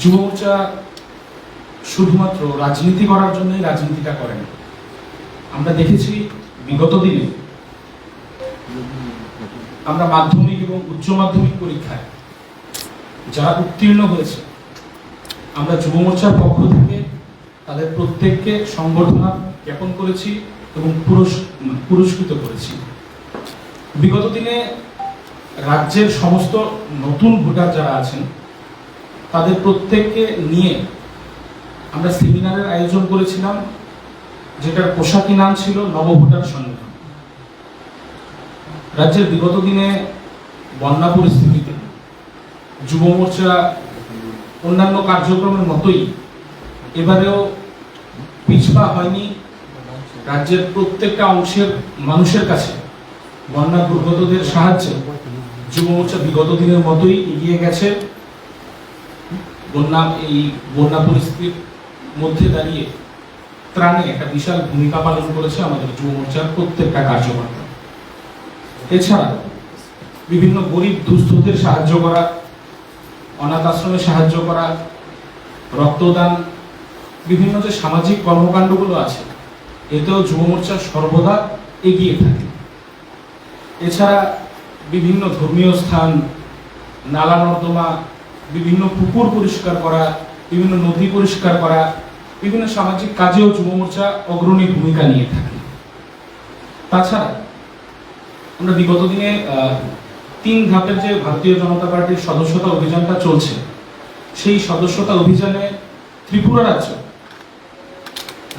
যুব মোর্চা শুধুমাত্র রাজনীতি করার জন্যই রাজনীতিটা করে না আমরা দেখেছি বিগত দিনে আমরা মাধ্যমিক এবং উচ্চ মাধ্যমিক পরীক্ষায় যারা উত্তীর্ণ হয়েছে, আমরা যুব মোর্চার পক্ষ থেকে তাদের প্রত্যেককে সংবর্ধনা জ্ঞাপন করেছি এবং পুরস- পুরস্কৃত করেছি। বিগত দিনে রাজ্যের সমস্ত নতুন ভোটার যারা আছেন তাদের প্রত্যেককে নিয়ে আমরা সেমিনারের আয়োজন করেছিলাম, যেটার পোশাকি নাম ছিল নবভোটার সংগঠন। রাজ্যের বিগত দিনে বন্যা পরিস্থিতিতে যুব মোর্চা অন্যান্য কার্যক্রমের মতোই এবারেও পিছপা হয়নি রাজ্যের প্রত্যেকটা অংশের মানুষের কাছে বন্যা দুর্গতদের সাহায্যে যুব মোর্চা বিগত দিনের মতোই এগিয়ে গেছে। বন্যা, এই বন্যা পরিস্থিতির মধ্যে দাঁড়িয়ে ত্রাণে একটা বিশাল ভূমিকা পালন করেছে আমাদের যুব মোর্চার প্রত্যেকটা কার্যকর্তা। এছাড়া বিভিন্ন গরিব দুস্থদের সাহায্য করা, অনাথ আশ্রমে সাহায্য করা, রক্তদান, বিভিন্ন যে সামাজিক কর্মকাণ্ডগুলো আছে, এতেও যুব মোর্চা সর্বদা এগিয়ে থাকে। এছাড়া বিভিন্ন ধর্মীয় স্থান, নালা নর্দমা বিভিন্ন পুকুর পরিষ্কার করা, বিভিন্ন নদী পরিষ্কার করা, বিভিন্ন সামাজিক কাজেও যুব মোর্চা অগ্রণী ভূমিকা নিয়ে থাকে। তাছাড়া আমরা বিগত দিনে তিন ধাপের যে ভারতীয় জনতা পার্টির সদস্যতা অভিযানটা চলছে, সেই সদস্যতা অভিযানে ত্রিপুরা রাজ্য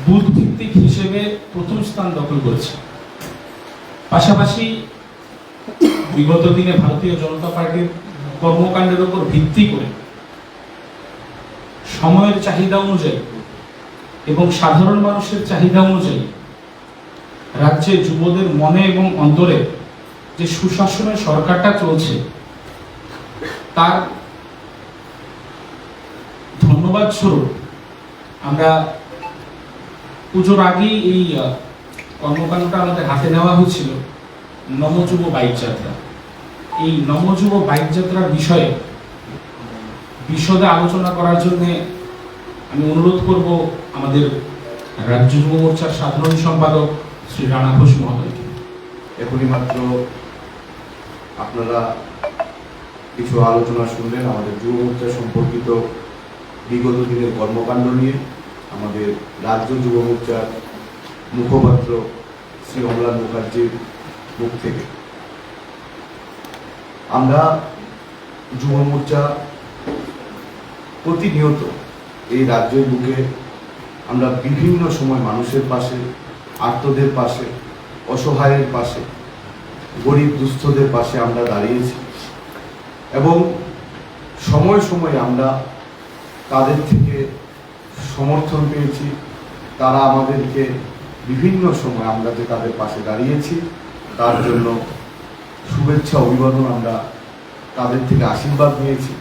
বুথ ভিত্তিক হিসেবে প্রথম স্থান দখল করেছে। পাশাপাশি বিগত দিনে ভারতীয় জনতা পার্টির কর্মকাণ্ডের উপর ভিত্তি করে, সময়ের চাহিদা অনুযায়ী এবং সাধারণ মানুষের চাহিদা অনুযায়ী রাজ্যে যুবদের মনে এবং অন্তরে যে সুশাসনের সরকারটা চলছে, তার ধন্যবাদ স্বরূপ আমরা পুজোর আগেই এই কর্মকাণ্ডটা আমাদের হাতে নেওয়া হয়েছিল নমযুব বাইক যাত্রা। এই নমযুব বাইক যাত্রার বিষয়ে বিশদে আলোচনা করার জন্য আমি অনুরোধ করব আমাদের রাজ্য যুব মোর্চার সাধারণ সম্পাদক শ্রী রানা ঘোষ মহোদয়কে। এখনই মাত্র আপনারা কিছু আলোচনা শুনলেন আমাদের যুব মোর্চা সম্পর্কিত বিগত দিনের কর্মকাণ্ড নিয়ে। আমাদের রাজ্য যুব মোর্চার মুখপাত্র শ্রী অমলান মুখার্জির মুখ থেকে। আমরা যুব মোর্চা প্রতিনিয়ত এই রাজ্যের বুকে আমরা বিভিন্ন সময় মানুষের পাশে আত্মদের পাশে, অসহায়ের পাশে, গরিব দুস্থদের পাশে আমরা দাঁড়িয়েছি এবং সময় সময় আমরা তাদের থেকে সমর্থন পেয়েছি। তারা আমাদেরকে বিভিন্ন সময় আমরা যে তাদের পাশে দাঁড়িয়েছি, তার জন্য শুভেচ্ছা, অভিবাদন আমরা তাদের থেকে আশীর্বাদ নিয়েছি।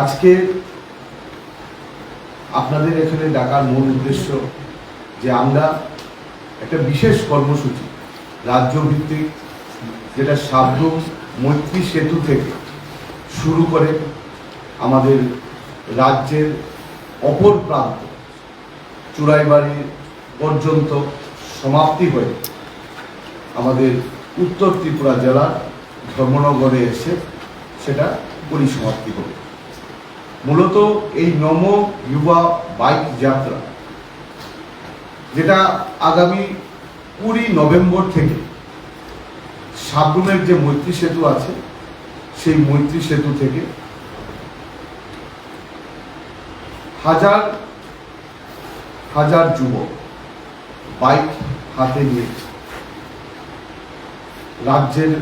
আজকে আপনাদের এখানে ডাকার মূল উদ্দেশ্য যে আমরা একটা বিশেষ কর্মসূচি রাজ্য ভিত্তিক যেটা সাবরুম মৈত্রী সেতু থেকে শুরু করে আমাদের রাজ্যের অপর প্রান্ত, চুড়াইবাড়ি পর্যন্ত সমাপ্তি হয়ে আমাদের উত্তর ত্রিপুরা জেলার ধর্মনগরে এসে সেটা পরিসমাপ্তি হবে মূলত এই নম যুবা বাইক যাত্রা, যেটা আগামী কুড়ি নভেম্বর থেকে সাবরুমের যে মৈত্রী সেতু আছে, সেই মৈত্রী সেতু থেকে হাজার হাজার যুবক বাইক হাতে নিয়ে রাজ্যের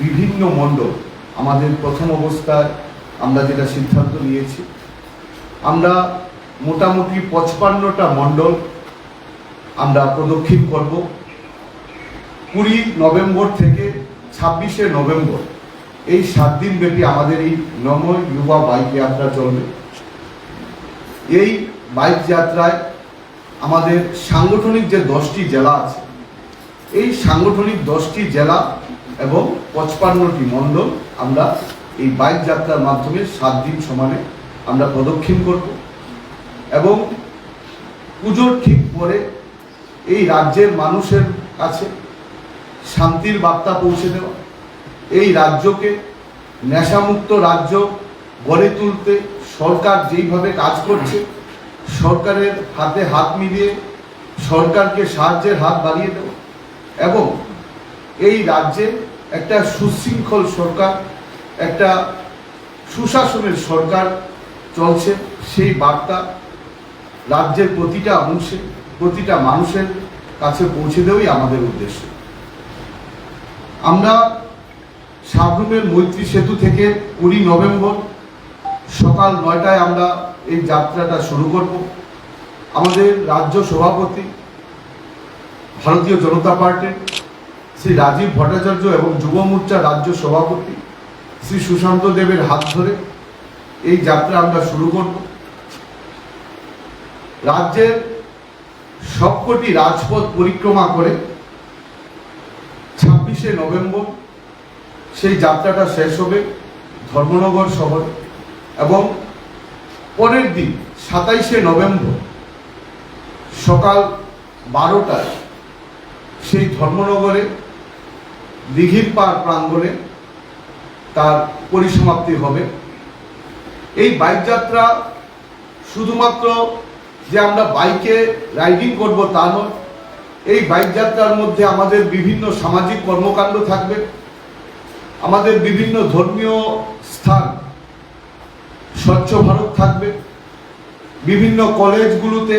বিভিন্ন মণ্ডল, আমাদের প্রথম অবস্থায় আমরা যেটা সিদ্ধান্ত নিয়েছি, আমরা মোটামুটি পঁচপান্নটা মণ্ডল আমরা প্রদক্ষিণ করব। কুড়ি নভেম্বর থেকে ছাব্বিশে নভেম্বর, এই সাত দিন ব্যাপী আমাদের এই নম যুবা বাইক যাত্রা চলবে। এই বাইক যাত্রায় আমাদের সাংগঠনিক যে দশটি জেলা আছে এই সাংগঠনিক দশটি জেলা এবং পঁচপান্নটি মণ্ডল আমরা এই বাইক যাত্রার মাধ্যমে সাত দিন সমানে আমরা প্রদক্ষিণ করব। এবং পুজোর ঠিক পরে এই রাজ্যের মানুষের কাছে শান্তির বার্তা পৌঁছে দেওয়া। এই রাজ্যকে নেশামুক্ত রাজ্য গড়ে তুলতে সরকার যেইভাবে কাজ করছে, সরকারের হাতে হাত মিলিয়ে সরকারকে সাহায্যের হাত বাড়িয়ে দেওয়া। এবং এই রাজ্যে একটা সুশৃঙ্খল সরকার, একটা সুশাসনের সরকার চলছে। সেই বার্তা রাজ্যের প্রতিটা অংশে, প্রতিটা মানুষের কাছে পৌঁছে দেওয়াই আমাদের উদ্দেশ্য। আমরা সাবরুমের মৈত্রী সেতু থেকে কুড়ি নভেম্বর সকাল নয়টায় আমরা এই যাত্রাটা শুরু করব। আমাদের রাজ্য সভাপতি ভারতীয় জনতা পার্টির শ্রী রাজীব ভট্টাচার্য এবং যুব মোর্চার রাজ্য সভাপতি শ্রী সুশান্ত দেবের হাত ধরে এই যাত্রা আমরা শুরু করব। রাজ্যের সবকটি রাজপথ পরিক্রমা করে ছাব্বিশে নভেম্বর সেই যাত্রাটা শেষ হবে ধর্মনগর শহরে এবং পরের দিন সাতাইশে নভেম্বর সকাল বারোটায় সেই ধর্মনগরে দিঘির পার প্রাঙ্গণে তার পরিসমাপ্তি হবে। এই বাইক যাত্রা শুধুমাত্র যে আমরা বাইকে রাইডিং করব তা নয়, এই বাইক যাত্রার মধ্যে আমাদের বিভিন্ন সামাজিক কর্মকাণ্ড থাকবে। আমাদের বিভিন্ন ধর্মীয় স্থান, স্বচ্ছ ভারত থাকবে। বিভিন্ন কলেজগুলোতে,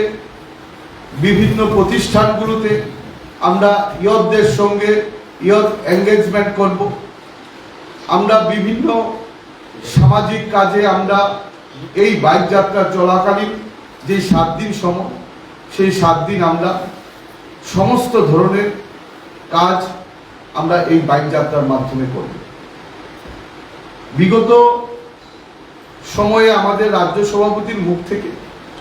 বিভিন্ন প্রতিষ্ঠানগুলোতে আমরা ইয়তদের সঙ্গে ইয়ত এঙ্গেজমেন্ট করব। আমরা বিভিন্ন সামাজিক কাজে আমরা এই বাইক যাত্রা চলাকালীন যে সাত দিন সময়, সেই সাত দিন আমরা সমস্ত ধরনের কাজ আমরা এই বাইক যাত্রার মাধ্যমে করব। বিগত সময়ে আমাদের রাজ্য সভাপতির মুখ থেকে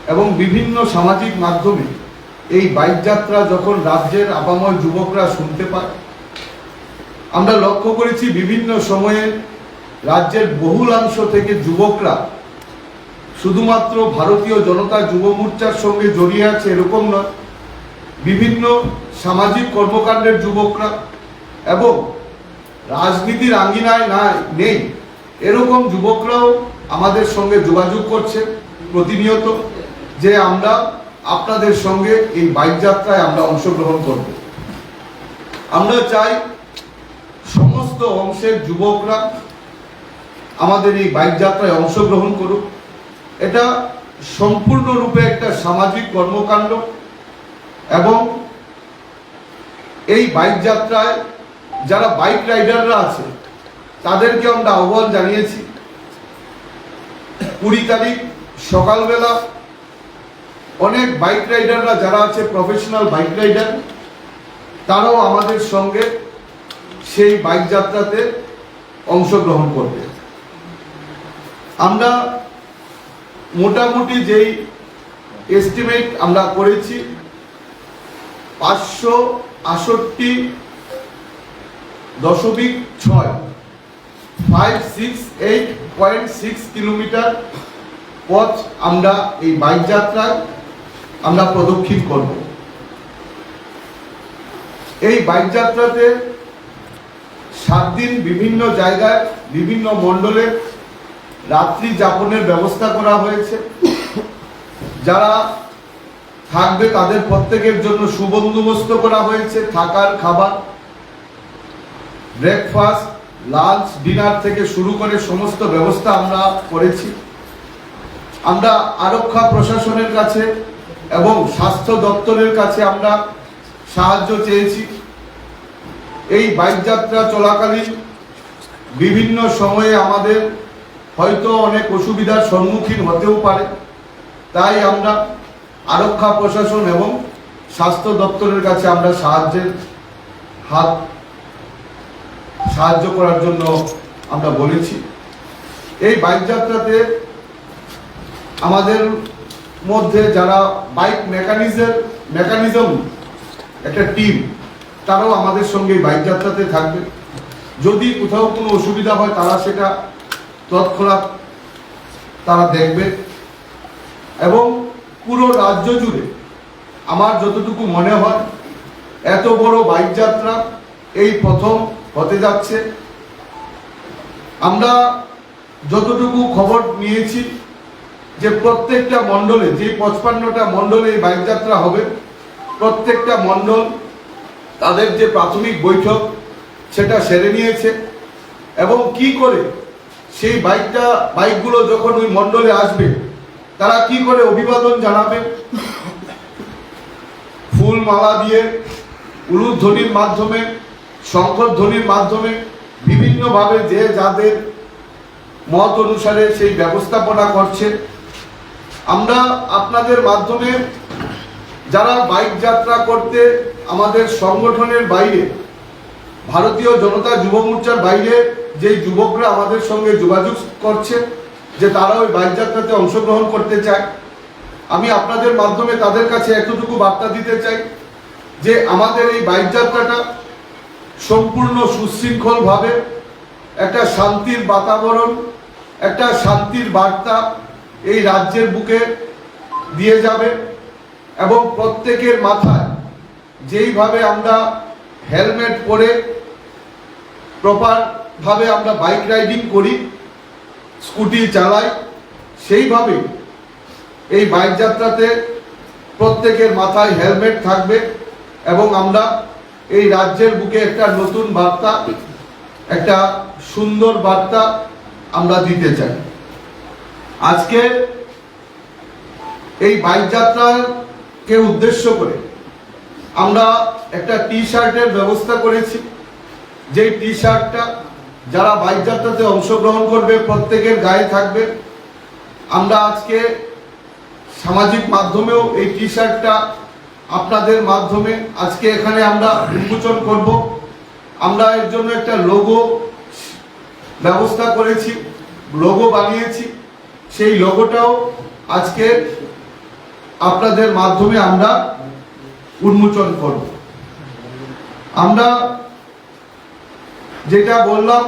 এবং বিভিন্ন সামাজিক মাধ্যমে এই বাইক যাত্রা যখন রাজ্যের আপাময় যুবকরা শুনতে পায়, আমরা লক্ষ্য করেছি বিভিন্ন সময়ে রাজ্যের বহুলাংশ থেকে যুবকরা শুধুমাত্র ভারতীয় জনতা যুব মোর্চার সঙ্গে জড়িয়ে আছে এরকম নয়, বিভিন্ন সামাজিক কর্মকাণ্ডের যুবকরা এবং রাজনীতির আঙ্গিনায় না নেই, এরকম যুবকরাও আমাদের সঙ্গে যোগাযোগ করছে প্রতিনিয়ত যে আমরা আপনাদের সঙ্গে এই বাইক যাত্রায় আমরা অংশগ্রহণ করব। আমরা চাই সমস্ত অংশের যুবকরা আমাদের এই বাইক যাত্রায় অংশগ্রহণ করুক। এটা সম্পূর্ণরূপে একটা সামাজিক কর্মকাণ্ড এবং এই বাইক যাত্রায় যারা বাইক রাইডাররা আছে, তাদেরকে আমরা আহ্বান জানিয়েছি। কুড়ি তারিখ সকালবেলা অনেক বাইক রাইডাররা যারা আছে প্রফেশনাল বাইক রাইডার তারাও আমাদের সঙ্গে সেই বাইক যাত্রাতে অংশগ্রহণ করবে। আমরা মোটামুটি যেই এস্টিমেট আমরা করেছি, পাঁচশো আষট্টি দশমিক ছয় five six eight point six kilometre পথ আমরা এই বাইক যাত্রায় আমরা প্রদক্ষিণ করব। এই বাইক যাত্রাতে সাত দিন বিভিন্ন জায়গায়, বিভিন্ন মণ্ডলে রাত্রি যাপনের ব্যবস্থা করা হয়েছে। যারা থাকবে তাদের প্রত্যেকের জন্য সুবন্দোবস্ত করা হয়েছে, থাকার খাবার। ব্রেকফাস্ট, লাঞ্চ, ডিনার থেকে শুরু করে সমস্ত ব্যবস্থা আমরা করেছি। আমরা আরক্ষা প্রশাসনের কাছে এবং স্বাস্থ্য দপ্তরের কাছে আমরা সাহায্য চেয়েছি। এই বাইক যাত্রা চলাকালীন বিভিন্ন সময়ে আমাদের হয়তো অনেক অসুবিধার সম্মুখীন হতেও পারে। তাই আমরা আরক্ষা প্রশাসন এবং স্বাস্থ্য দপ্তরের কাছে আমরা সাহায্যের হাত সাহায্য করার জন্য আমরা বলেছি। এই বাইক যাত্রাতে আমাদের মধ্যে যারা বাইক মেকানিজের, মেকানিজম একটা টিম তারাও আমাদের সঙ্গে বাইক যাত্রাতে থাকবে। যদি কোথাও কোনো অসুবিধা হয়, তারা সেটা তৎক্ষণাৎ তারা দেখবে। এবং পুরো রাজ্য জুড়ে আমার যতটুকু মনে হয়, এত বড় বাইক যাত্রা এই প্রথম হতে যাচ্ছে। আমরা যতটুকু খবর নিয়েছি যে প্রত্যেকটা মণ্ডলে, যে পঁচপান্নটা মণ্ডলে এই বাইক যাত্রা হবে, প্রত্যেকটা মণ্ডল তাদের যে প্রাথমিক বৈঠক, সেটা সেরে নিয়েছে। এবং কি করে সেই বাইকটা, বাইকগুলো যখন ওই মণ্ডলে আসবে, তারা কি করে অভিবাদন জানাবে? ফুল মালা দিয়ে, উলুধ্বনির মাধ্যমে শঙ্করধ্বনির মাধ্যমে বিভিন্নভাবে যে যাদের মত অনুসারে সেই ব্যবস্থাপনা করছে আমরা আপনাদের মাধ্যমে যারা বাইক যাত্রা করতে আমাদের সংগঠনের বাইরে, ভারতীয় জনতা যুব মোর্চার বাইরে যে যুবকরা আমাদের সঙ্গে যোগাযোগ করছে, যে তারা ওই বাইক যাত্রাতে অংশগ্রহণ করতে চায়, আমি আপনাদের মাধ্যমে তাদের কাছে এতটুকু বার্তা দিতে চাই যে আমাদের এই বাইক যাত্রাটা সম্পূর্ণ সুশৃঙ্খলভাবে একটা শান্তির বাতাবরণ, একটা শান্তির বার্তা এই রাজ্যের বুকে দিয়ে যাবে এবং প্রত্যেকের মাথায় যেইভাবে আমরা হেলমেট পরে প্রপার ভাবে আমরা বাইক রাইডিং করি স্কুটি চালাই, সেইভাবে এই বাইক যাত্রাতে প্রত্যেকের মাথায় হেলমেট থাকবে এবং আমরা এই রাজ্যের বুকে একটা নতুন বার্তা, একটা সুন্দর বার্তা আমরা দিতে চাই। আজকে এই বাইক যাত্রাকে উদ্দেশ্য করে আমরা একটা টি শার্টের ব্যবস্থা করেছি। যেই টি শার্টটা যারা বাইক যাত্রাতে অংশগ্রহণ করবে, প্রত্যেকের গায়ে থাকবে। আমরা আজকে সামাজিক মাধ্যমেও এই টি শার্টটা আপনাদের মাধ্যমে আজকে এখানে আমরা উন্মোচন করব। আমরা এর জন্য একটা লোগো ব্যবস্থা করেছি, লোগো বানিয়েছি। সেই লোগোটাও আজকে আপনাদের মাধ্যমে আমরা উন্মোচন করব। আমরা যেটা বললাম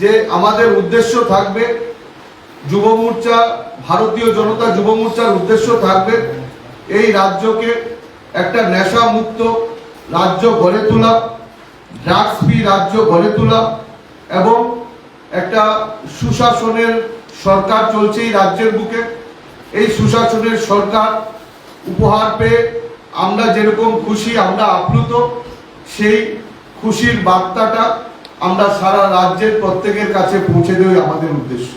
যে আমাদের উদ্দেশ্য থাকবে যুব মোর্চা, ভারতীয় জনতা যুব মোর্চার উদ্দেশ্য থাকবে এই রাজ্যকে একটা নেশা মুক্ত রাজ্য গড়ে তোলা, ড্রাগস ফ্রি রাজ্য গড়ে তোলা এবং একটা সুশাসনের সরকার চলছে এই রাজ্যের বুকে। এই সুশাসনের সরকার উপহার পেয়ে আমরা যেরকম খুশি, আমরা আপ্লুত, সেই খুশির বার্তাটা আমরা সারা রাজ্যের প্রত্যেকের কাছে পৌঁছে দেওয়াই আমাদের উদ্দেশ্য।